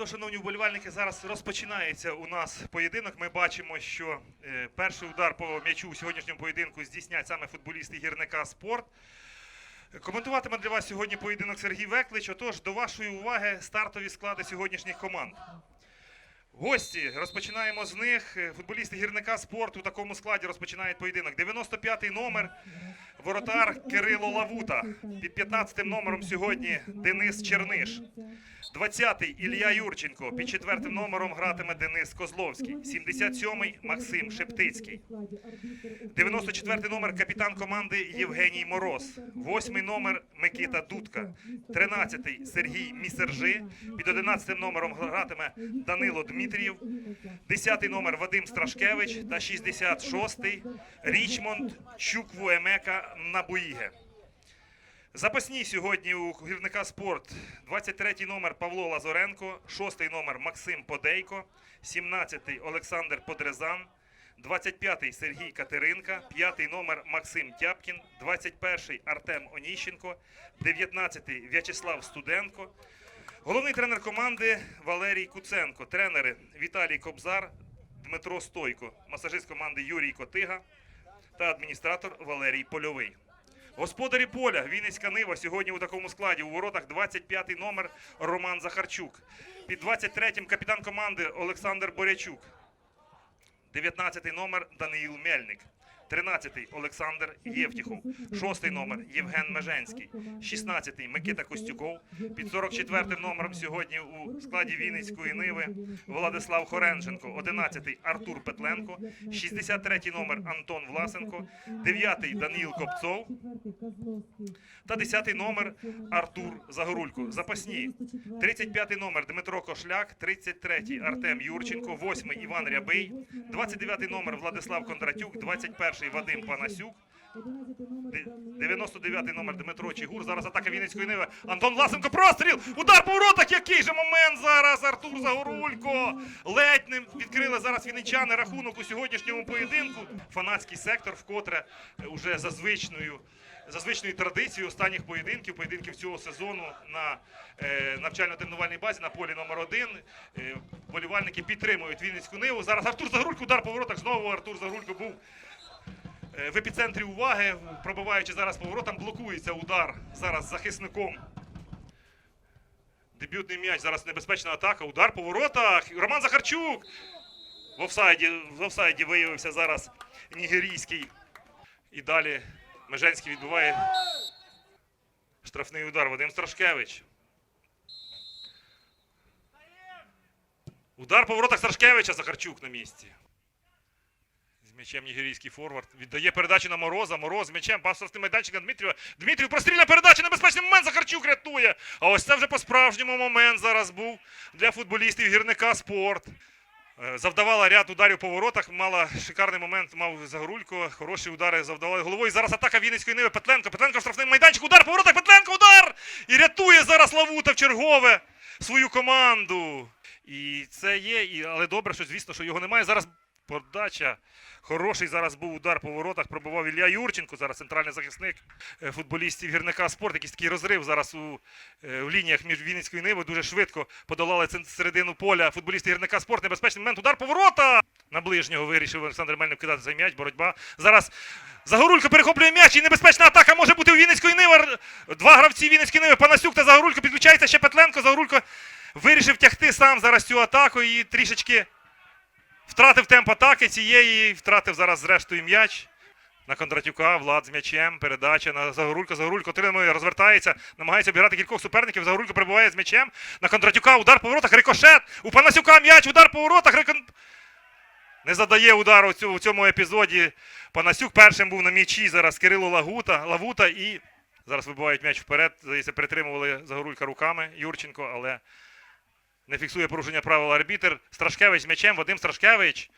То, шановні вболівальники, зараз розпочинається у нас поєдинок. Ми бачимо, що е, перший удар по м'ячу у сьогоднішньому поєдинку здійснять саме футболісти гірника спорт. Коментуватиме для вас сьогодні поєдинок Сергій Веклич. Отож, до вашої уваги стартові склади сьогоднішніх команд. Гості розпочинаємо з них. Футболісти гірника спорту у такому складі розпочинають поєдинок. 95-й номер воротар Кирило Лавута. Під 15-м номером сьогодні Денис Черниш. 20-й Ілля Юрченко. Під четвертим номером гратиме Денис Козловський. 77-й Максим Шептицький. 94-й номер капітан команди Євгеній Мороз. 8-й номер Микита Дудка. 13-й Сергій Місержи. Під 11-м номером гратиме Данило Дмитрієв. 10-й номер Вадим Страшкевич та 66-й Річмонд Чуквуемека Набуїге. Запасні сьогодні у гірника спорт 23-й номер Павло Лазоренко, 6-й номер Максим Подейко, 17-й Олександр Подрезан, 25-й Сергій Катеринка, 5-й номер Максим Тяпкін, 21-й Артем Оніщенко, 19-й В'ячеслав Студенко. Головний тренер команди Валерій Куценко, тренери Віталій Кобзар, Дмитро Стойко, масажист команди Юрій Котига та адміністратор Валерій Польовий. Господарі поля Вінницька Нива сьогодні у такому складі. У воротах 25-й номер Роман Захарчук. Під 23-м капітан команди Олександр Борячук. 19-й номер Даниїл Мельник. 13-й Олександр Євтіхов. 6-й номер Євген Меженський. 16-й Микита Костюков. Під 44-м номером сьогодні у складі Вінницької Ниви Владислав Хоренченко. 11-й Артур Петленко. 63-й номер Антон Власенко. 9-й Даніл Копцов. Та 10-й номер Артур Загорулько. Запасні. 35-й номер Дмитро Кошляк, 33-й Артем Юрченко, 8-й Іван Рябий, 29-й номер Владислав Кондратюк, 21-й Вадим Панасюк, 99-й номер Дмитро Чигур. Зараз атака Вінницької Ниви. Антон Власенко, простріл! Удар по воротах! Який же момент зараз! Артур Загорулько! Ледь не відкрили зараз вінничани рахунок у сьогоднішньому поєдинку. Фанатський сектор вкотре е, уже за звичною за традицією останніх поєдинків, поєдинків цього сезону на е, навчально-тренувальній базі на полі номер 1 Е, болівальники підтримують Вінницьку Ниву. Зараз Артур Загрулько, удар по воротах. Знову Артур Загрулько був в епіцентрі уваги, пробиваючи зараз по воротам, блокується удар зараз захисником. Дебютний м'яч, зараз небезпечна атака, удар по воротах. Роман Захарчук. В офсайді, в офсайді виявився зараз нігерійський. І далі Меженський відбуває штрафний удар. Вадим Страшкевич. Удар по воротах Страшкевича Захарчук на місці. М'ячем нігерійський форвард. Віддає передачу на Мороза. Мороз м'ячем. Пас штрафний майданчик на Дмитрієва. Дмитрів прострільна передача. Небезпечний момент. Захарчук рятує. А ось це вже по-справжньому момент зараз був для футболістів гірника спорт. Е, Завдавала ряд ударів по воротах, мала шикарний момент, мав Загорулько, хороші удари завдавали головою. Зараз атака Вінницької Ниви, Петленко, Петленко штрафний майданчик, удар по воротах, Петленко, удар! І рятує зараз Лавута в чергове свою команду. І це є, і, але добре, що звісно, що його немає. Зараз подача. Хороший зараз був удар по воротах, пробував Ілля Юрченко, зараз центральний захисник е, футболістів гірника спорт. Якийсь такий розрив зараз у, е, в лініях між Вінницькою і Нивою. Дуже швидко подолали середину поля футболісти гірника спорт. Небезпечний момент. Удар по ворота! На ближнього вирішив Олександр Мельник кидати за м'яч. Боротьба. Зараз Загорулько перехоплює м'яч і небезпечна атака може бути у Вінницької Ниви. Два гравці Вінницької Ниви. Панасюк та Загорулько підключається ще Петленко. Загорулько вирішив тягти сам зараз цю атаку і трішечки втратив темп атаки цієї, втратив зараз зрештою м'яч. На Кондратюка, Влад з м'ячем, передача на Загорулько. Загорулько отримує, розвертається, намагається обіграти кількох суперників. Загорулько прибуває з м'ячем. На Кондратюка удар по воротах, рикошет. У Панасюка м'яч, удар по воротах. Рикон... Не задає удару у цьому, епізоді. Панасюк першим був на м'ячі. Зараз Кирило Лагута, Лавута і зараз вибивають м'яч вперед. Здається, перетримували Загорулька руками Юрченко, але не фіксує порушення правил арбітер. Страшкевич з м'ячем, Вадим Страшкевич.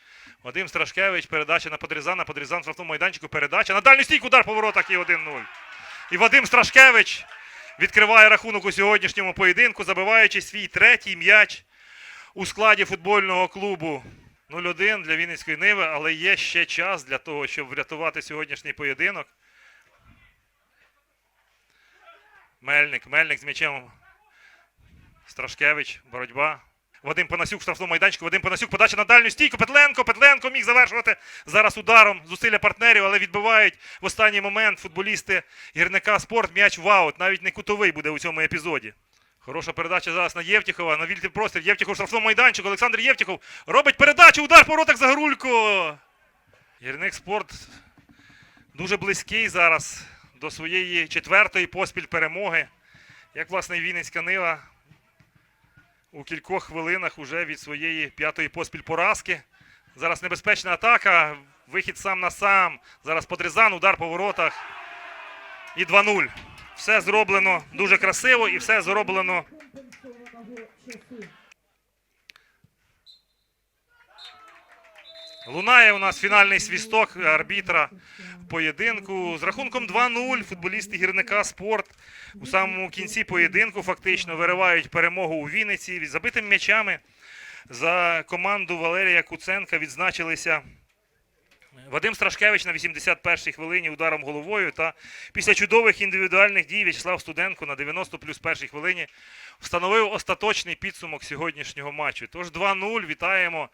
Вадим Страшкевич, передача на Подрізана, Подрізан в штрафному майданчику, передача. На дальню стійку удар по воротах і 1-0. І Вадим Страшкевич відкриває рахунок у сьогоднішньому поєдинку, забиваючи свій третій м'яч у складі футбольного клубу. 0-1 для Вінницької Ниви, але є ще час для того, щоб врятувати сьогоднішній поєдинок. Мельник, Мельник з м'ячем. Страшкевич, боротьба. Вадим Панасюк в штрафному майданчику. Вадим Панасюк, подача на дальню стійку. Петленко. Петленко міг завершувати зараз ударом зусилля партнерів, але відбивають в останній момент футболісти гірника спорт. М'яч в аут. Навіть не кутовий буде у цьому епізоді. Хороша передача зараз на Євтіхова. На вільний простір. Євтіхов в штрафному майданчику. Олександр Євтіхов робить передачу. Удар по воротах за Грулько. Гірник спорт дуже близький зараз до своєї четвертої поспіль перемоги. Як власне і Вінницька Нива у кількох хвилинах уже від своєї п'ятої поспіль поразки. Зараз небезпечна атака. Вихід сам на сам. Зараз Подрізан, удар по воротах. І 2-0. Все зроблено дуже красиво і все зроблено Лунає у нас фінальний свісток арбітра поєдинку. З рахунком 2-0 футболісти гірника спорт у самому кінці поєдинку фактично виривають перемогу у Вінниці. Забитими м'ячами за команду Валерія Куценка відзначилися Вадим Страшкевич на 81-й хвилині ударом головою та після чудових індивідуальних дій В'ячеслав Студенко на 90 плюс першій хвилині встановив остаточний підсумок сьогоднішнього матчу. Тож 2-0. Вітаємо.